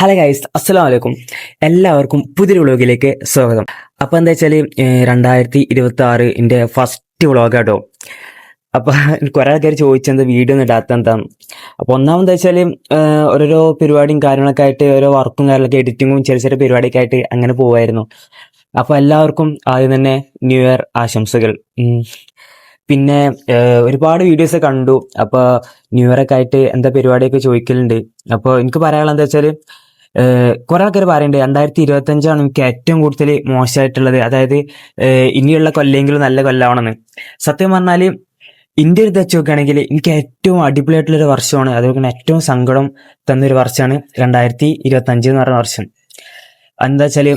Hello guys അസ്സലാം വലൈക്കും എല്ലാവർക്കും പുതിയൊരു വ്ളോഗിലേക്ക് സ്വാഗതം. അപ്പോൾ എന്താ വെച്ചാൽ രണ്ടായിരത്തി ഇരുപത്തി ആറ് എന്റെ ഫസ്റ്റ് വ്ളോഗാട്ടോ അപ്പോൾ കുറേ ആൾക്കാർ ചോദിച്ചത് വീഡിയോ ഒന്നും ഇടാത്ത എന്താണ് അപ്പോൾ ഒന്നാമത് വെച്ചാൽ ഓരോരോ പരിപാടിയും കാര്യങ്ങളൊക്കെ ആയിട്ട് ഓരോ വർക്കും കാര്യങ്ങളൊക്കെ എഡിറ്റിങ്ങും ചെറിയ ചെറിയ പരിപാടിയൊക്കെ ആയിട്ട് അങ്ങനെ പോവായിരുന്നു. അപ്പോൾ എല്ലാവർക്കും ആദ്യം തന്നെ ന്യൂ ഇയർ ആശംസകൾ. പിന്നെ ഒരുപാട് വീഡിയോസ് കണ്ടു. അപ്പോൾ ന്യൂ ഇയർ ആയിട്ട് എന്താ പരിപാടിയൊക്കെ ചോദിക്കലുണ്ട്. അപ്പോൾ എനിക്ക് പറയാനുള്ളത് എന്താ വെച്ചാൽ കുറെ ആൾക്കാർ പറയുന്നുണ്ട് രണ്ടായിരത്തി ഇരുപത്തി അഞ്ചാണ് എനിക്ക് ഏറ്റവും കൂടുതൽ മോശമായിട്ടുള്ളത്. അതായത് ഇനിയുള്ള കൊല്ലെങ്കിലും നല്ല കൊല്ലാവണമെന്ന്. സത്യം പറഞ്ഞാൽ ഇന്ത്യ എടുത്ത് വെച്ച് നോക്കുകയാണെങ്കിൽ എനിക്ക് ഏറ്റവും അടിപൊളിയായിട്ടുള്ള ഒരു വർഷമാണ്. അതുപോലെ തന്നെ ഏറ്റവും സങ്കടം തന്നൊരു വർഷമാണ് രണ്ടായിരത്തി ഇരുപത്തി അഞ്ച് എന്ന് പറഞ്ഞ വർഷം. എന്താ വെച്ചാൽ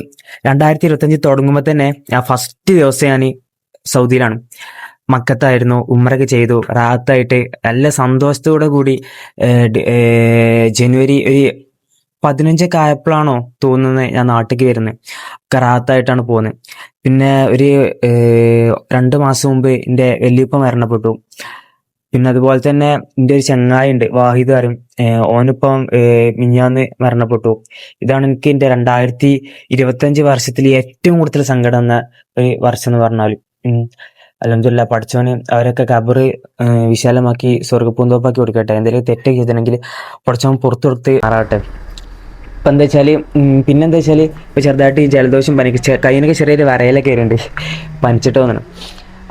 രണ്ടായിരത്തി ഇരുപത്തി അഞ്ച് തുടങ്ങുമ്പോൾ തന്നെ ഞാൻ ഫസ്റ്റ് ദിവസം ഞാൻ സൗദിയിലാണ്. മക്കത്തായിരുന്നു ഉമ്മറൊക്കെ ചെയ്തു റാത്തായിട്ട് നല്ല സന്തോഷത്തോടെ കൂടി ജനുവരി ഒരു പതിനഞ്ചൊക്കെ ആയപ്പോഴാണോ തോന്നുന്നത് ഞാൻ നാട്ടിലേക്ക് വരുന്നത് കറാത്തായിട്ടാണ് റാത്തായിട്ടാണ് പോകുന്നത് പിന്നെ ഒരു രണ്ട് മാസം മുമ്പ് എന്റെ വല്യപ്പ മരണപ്പെട്ടു. പിന്നെ അതുപോലെ തന്നെ എന്റെ ഒരു ചങ്ങായി ഉണ്ട് വാഹിദ് ആരും ഓനിപ്പം മിഞ്ഞാന്ന് മരണപ്പെട്ടു. ഇതാണ് എനിക്ക് എന്റെ രണ്ടായിരത്തി ഇരുപത്തഞ്ച് വർഷത്തിൽ ഏറ്റവും കൂടുതൽ സങ്കടം എന്ന ഒരു വർഷം എന്ന് പറഞ്ഞാൽ അലഹമില്ല പഠിച്ചവന് അവരൊക്കെ കബറ് വിശാലമാക്കി സ്വർഗപ്പൂന്തോപ്പാക്കി കൊടുക്കട്ടെ. എന്തെങ്കിലും തെറ്റൊക്കെ ചെയ്തിട്ടുണ്ടെങ്കിൽ പഠിച്ചവൻ പുറത്തു കൊടുത്ത് മാറാട്ടെ. ഇപ്പം എന്താ വെച്ചാൽ പിന്നെന്താ വെച്ചാൽ ഇപ്പോൾ ചെറുതായിട്ട് ഈ ജലദോഷം പനിക്ക് കയ്യിനൊക്കെ ചെറിയൊരു വരയിലൊക്കെ വരുന്നുണ്ട് പനിച്ചിട്ട് തോന്നണം.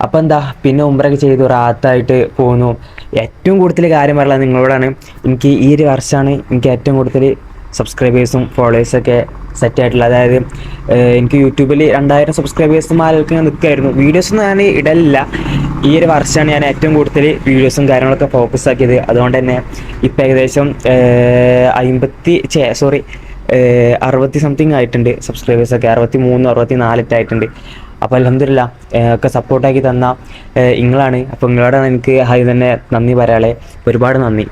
അപ്പം എന്താ പിന്നെ ഉമ്പറൊക്കെ ചെയ്തു റാത്തായിട്ട് പോന്നു. ഏറ്റവും കൂടുതൽ കാര്യം പറയുന്നത് നിങ്ങളോടാണ്. എനിക്ക് ഈ ഒരു വർഷമാണ് എനിക്ക് ഏറ്റവും കൂടുതൽ സബ്സ്ക്രൈബേഴ്സും ഫോളോവേഴ്സൊക്കെ സെറ്റ് ആയിട്ടുള്ളത്. അതായത് എനിക്ക് യൂട്യൂബിൽ രണ്ടായിരം സബ്സ്ക്രൈബേഴ്സും ആൾക്ക് ഞാൻ നിൽക്കുമായിരുന്നു വീഡിയോസൊന്നും ഞാൻ ഇടലില്ല. ഈ ഒരു വർഷമാണ് ഞാൻ ഏറ്റവും കൂടുതൽ വീഡിയോസും കാര്യങ്ങളൊക്കെ ഫോക്കസ് ആക്കിയത്. അതുകൊണ്ട് തന്നെ ഇപ്പം ഏകദേശം അമ്പത്തി സോറി അറുപത്തി സംതിങ് ആയിട്ടുണ്ട് സബ്സ്ക്രൈബേഴ്സൊക്കെ അറുപത്തി മൂന്ന് അറുപത്തി ആയിട്ടുണ്ട്. അപ്പോൾ അലഹമില്ല ഒക്കെ സപ്പോർട്ടാക്കി തന്ന നിങ്ങളാണ് അപ്പോൾ നിങ്ങളോടാണ് എനിക്ക് ഹായ് തന്നെ നന്ദി പറയാളെ ഒരുപാട് നന്ദി.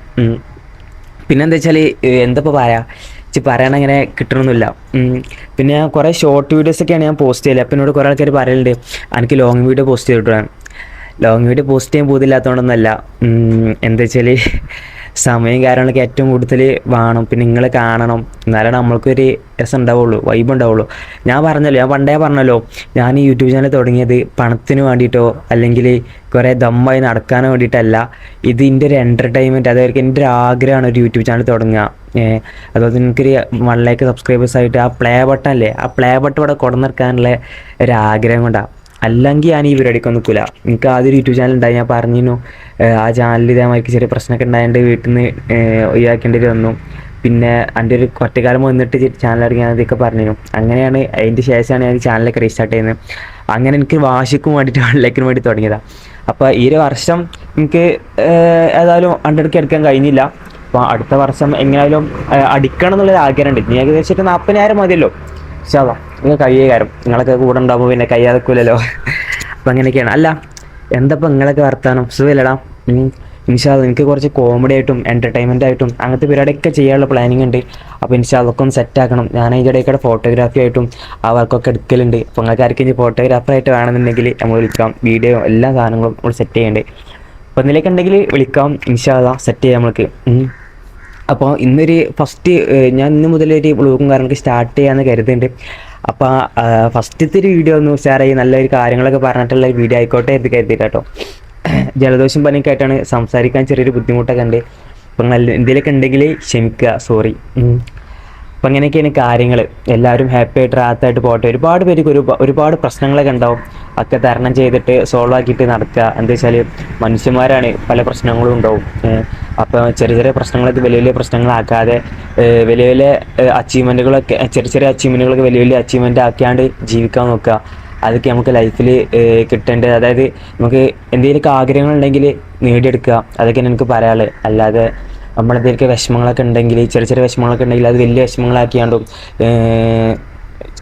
പിന്നെന്താ വെച്ചാൽ എന്തപ്പോൾ പറയാ? ഇച്ചി പറയാനങ്ങനെ കിട്ടണമെന്നില്ല പിന്നെ കുറേ ഷോർട്ട് വീഡിയോസൊക്കെയാണ് ഞാൻ പോസ്റ്റ് ചെയ്യൽ. അപ്പം എന്നോട് കുറേ ആൾക്കാർ പറയലുണ്ട്. എനിക്ക് ലോങ് വീഡിയോ പോസ്റ്റ് ചെയ്തിട്ടാണ് ലോങ് വീഡിയോ പോസ്റ്റ് ചെയ്യാൻ പോകുന്നില്ലാത്തതുകൊണ്ടൊന്നല്ല എന്താ വെച്ചാൽ സമയം കാര്യങ്ങളൊക്കെ ഏറ്റവും കൂടുതൽ വേണം. പിന്നെ നിങ്ങൾ കാണണം. എന്നാലേ നമ്മൾക്കൊരു രസം ഉണ്ടാവുള്ളൂ വൈബ് ഉണ്ടാവുള്ളൂ. ഞാൻ പറഞ്ഞല്ലോ ഞാൻ പണ്ടേ പറഞ്ഞല്ലോ ഞാൻ ഈ യൂട്യൂബ് ചാനൽ തുടങ്ങിയത് പണത്തിന് വേണ്ടിയിട്ടോ അല്ലെങ്കിൽ കുറേ ദമ്മായി നടക്കാൻ വേണ്ടിയിട്ടല്ല. ഇത് എന്റെ ഒരു എന്റർടൈൻമെന്റ് അതായത് എന്റെ ഒരു ആഗ്രഹമാണ് ഒരു യൂട്യൂബ് ചാനൽ തുടങ്ങുക. അതുപോലെ തന്നെ എനിക്കൊരു വൺ ലൈക്ക് സബ്സ്ക്രൈബേഴ്സ് ആയിട്ട് ആ പ്ലേ ബട്ടൺ അല്ലേ ആ പ്ലേ ബട്ടൺ ഇവിടെ കൊടുന്നിറക്കാനുള്ള ഒരു ആഗ്രഹം കൊണ്ടാണ് അല്ലെങ്കിൽ ഞാൻ ഈ പരിപാടിക്ക് നിൽക്കില്ല എനിക്ക് ആദ്യം യൂട്യൂബ് ചാനൽ ഉണ്ടായി ഞാൻ പറഞ്ഞിരുന്നു ആ ചാനലിൽ ഇതേമാതിരി ചെറിയ പ്രശ്നമൊക്കെ ഉണ്ടായതുകൊണ്ട് വീട്ടിൽ നിന്ന് ഒഴിവാക്കേണ്ടി വന്നു. പിന്നെ എന്റെ ഒരു ഒറ്റക്കാലം വന്നിട്ട് ചാനൽ ഇറങ്ങിയാൽ ഇതൊക്കെ പറഞ്ഞിരുന്നു. അങ്ങനെയാണ് അതിന്റെ ശേഷമാണ് ഞാൻ ചാനലൊക്കെ റീസ്റ്റാർട്ട് ചെയ്യുന്നത് അങ്ങനെ എനിക്ക് വാശിക്കും വേണ്ടിയിട്ട് വെള്ളക്കിനും വേണ്ടി തുടങ്ങിയതാണ് അപ്പോൾ ഈ ഒരു വർഷം എനിക്ക് ഏതായാലും ഹൺഡ്രഡ് എടുക്കാൻ കഴിഞ്ഞില്ല. അപ്പോൾ അടുത്ത വർഷം എങ്ങനെയായാലും അടിക്കണം എന്നുള്ളൊരു ആഗ്രഹമുണ്ട് ഇനി ഏകദേശം നാൽപ്പതിനായിരം മതിയല്ലോ. ശാവാ നിങ്ങൾ കയ്യേ കാര്യം. നിങ്ങളൊക്കെ കൂടെ ഉണ്ടാകുമ്പോൾ പിന്നെ കയ്യാതെക്കൂലല്ലോ അപ്പം അങ്ങനെയൊക്കെയാണ്. അല്ല എന്തപ്പം നിങ്ങളൊക്കെ വർത്താനം? സുഖമില്ലടാ. ഇൻഷാല്ല എനിക്ക് കുറച്ച് കോമഡി ആയിട്ടും എന്റർടൈൻമെന്റ് ആയിട്ടും അങ്ങനത്തെ പരിപാടിയൊക്കെ ചെയ്യാനുള്ള പ്ലാനിങ് ഉണ്ട്. അപ്പോൾ ഇൻഷാ അതൊക്കെ ഒന്ന് സെറ്റ് ആക്കണം. ഞാൻ അതിന്റെ ഇടയ്ക്കൂടെ ഫോട്ടോഗ്രാഫി ആയിട്ടും ആ വർക്കൊക്കെ എടുക്കലുണ്ട്. അപ്പോൾ നിങ്ങൾക്ക് ആർക്കും ഫോട്ടോഗ്രാഫറായിട്ട് വേണമെന്നുണ്ടെങ്കിൽ നമ്മൾ വിളിക്കാം. വീഡിയോ എല്ലാ സാധനങ്ങളും നമ്മൾ സെറ്റ് ചെയ്യേണ്ടത് അപ്പോൾ എന്തെങ്കിലുമൊക്കെ ഉണ്ടെങ്കിൽ വിളിക്കാം. ഇൻഷാല്ല സെറ്റ് ചെയ്യാം നമുക്ക് ഉം. അപ്പോൾ ഇന്നൊരു ഫസ്റ്റ് ഞാൻ ഇന്ന് മുതൽ ഒരു വ്ളോഗും കാര്യങ്ങളൊക്കെ സ്റ്റാർട്ട് ചെയ്യാമെന്ന് കരുതുന്നുണ്ട് അപ്പോൾ ഫസ്റ്റത്തെ ഒരു വീഡിയോ ഒന്ന് ഉഷാറായി നല്ലൊരു കാര്യങ്ങളൊക്കെ പറഞ്ഞിട്ടുള്ള ഒരു വീഡിയോ ആയിക്കോട്ടെ എന്ന് കരുതിയിട്ട് കേട്ടോ ജലദോഷം പനിയൊക്കെ ആയിട്ടാണ് സംസാരിക്കാൻ ചെറിയൊരു ബുദ്ധിമുട്ടൊക്കെ ഉണ്ട്. അപ്പം നല്ല എന്തെങ്കിലുമൊക്കെ ഉണ്ടെങ്കിൽ ക്ഷമിക്കുക സോറി അപ്പം അങ്ങനെയൊക്കെയാണ് കാര്യങ്ങൾ എല്ലാവരും ഹാപ്പി ആയിട്ട് റാത്തായിട്ട് പോട്ടെ ഒരുപാട് പേർക്ക് ഒരു ഒരുപാട് പ്രശ്നങ്ങളൊക്കെ ഉണ്ടാവും. ഒക്കെ തരണം ചെയ്തിട്ട് സോൾവ് ആക്കിയിട്ട് നടക്കുക. എന്താ വെച്ചാൽ മനുഷ്യന്മാരാണ് പല പ്രശ്നങ്ങളും ഉണ്ടാവും. അപ്പോൾ ചെറിയ ചെറിയ പ്രശ്നങ്ങളൊക്കെ വലിയ വലിയ പ്രശ്നങ്ങളാക്കാതെ വലിയ വലിയ അച്ചീവ്മെന്റുകളൊക്കെ ചെറിയ ചെറിയ അച്ചീവ്മെന്റുകളൊക്കെ വലിയ വലിയ അച്ചീവ്മെന്റ് ആക്കിയാണ്ട് ജീവിക്കാൻ നോക്കുക. അതൊക്കെ നമുക്ക് ലൈഫിൽ കിട്ടേണ്ടത്. അതായത് നമുക്ക് എന്തെങ്കിലുമൊക്കെ ആഗ്രഹങ്ങളുണ്ടെങ്കിൽ നേടിയെടുക്കുക. അതൊക്കെ എനിക്ക് പറയാനുള്ളത്. അല്ലാതെ നമ്മളെന്തെങ്കിലുമൊക്കെ വിഷമങ്ങളൊക്കെ ഉണ്ടെങ്കിൽ ചെറിയ ചെറിയ വിഷമങ്ങളൊക്കെ ഉണ്ടെങ്കിൽ അത് വലിയ വിഷമങ്ങളാക്കിയാണ്ടും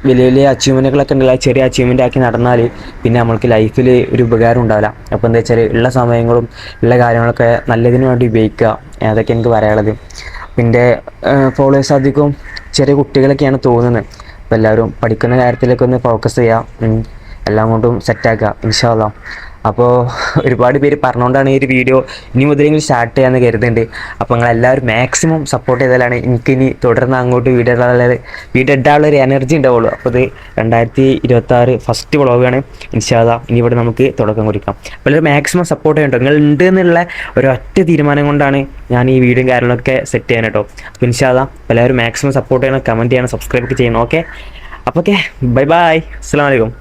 വലിയ വലിയ അച്ചീവ്മെന്റുകളൊക്കെ ഉണ്ടല്ലോ. ചെറിയ അച്ചീവ്മെന്റ് ആക്കി നടന്നാൽ പിന്നെ നമ്മൾക്ക് ലൈഫിൽ ഒരു ഉപകാരം ഉണ്ടാവില്ല. അപ്പോൾ എന്താ വെച്ചാൽ ഉള്ള സമയങ്ങളും ഉള്ള കാര്യങ്ങളൊക്കെ നല്ലതിന് വേണ്ടി ഉപയോഗിക്കുക. അതൊക്കെ എനിക്ക് പറയാനുള്ളത്. പിന്നെ ഫോളോവേഴ്സ് അധികം ചെറിയ കുട്ടികളൊക്കെയാണ് തോന്നുന്നത്. അപ്പോൾ എല്ലാവരും പഠിക്കുന്ന കാര്യത്തിലൊക്കെ ഒന്ന് ഫോക്കസ് ചെയ്യുക. എല്ലാം കൊണ്ടും സെറ്റാക്കുക ഇൻഷാല്ല അപ്പോൾ ഒരുപാട് പേര് പറഞ്ഞുകൊണ്ടാണ് ഈ ഒരു വീഡിയോ ഇനി മുതലെങ്കിലും സ്റ്റാർട്ട് ചെയ്യാമെന്ന് കരുതുന്നുണ്ട് അപ്പോൾ നിങ്ങൾ എല്ലാവരും മാക്സിമം സപ്പോർട്ട് ചെയ്താലാണ് എനിക്കിനി തുടർന്ന് അങ്ങോട്ട് വീഡിയോ വീഡിയോ ഇടാനുള്ള ഒരു എനർജി ഉണ്ടാവുള്ളൂ. അപ്പോൾ ഇത് രണ്ടായിരത്തി ഇരുപത്തി ആറ് ഫസ്റ്റ് വ്ളോഗാണ് ഇൻഷാദ ഇനി ഇവിടെ നമുക്ക് തുടക്കം കുറിക്കാം. അപ്പോൾ ഒരു മാക്സിമം സപ്പോർട്ട് ചെയ്യണം നിങ്ങൾ ഉണ്ട് എന്നുള്ള ഒരൊറ്റ തീരുമാനം കൊണ്ടാണ് ഞാൻ ഈ വീഡിയോയും കാര്യങ്ങളൊക്കെ സെറ്റ് ചെയ്യാൻ കേട്ടോ അപ്പോൾ ഇൻഷാദ എല്ലാവരും മാക്സിമം സപ്പോർട്ട് ചെയ്യണം കമന്റ് ചെയ്യണം സബ്സ്ക്രൈബ് ചെയ്യണം ഓക്കെ അപ്പോൾ ഓക്കെ ബൈ ബൈ അസ്സാം വലൈക്കും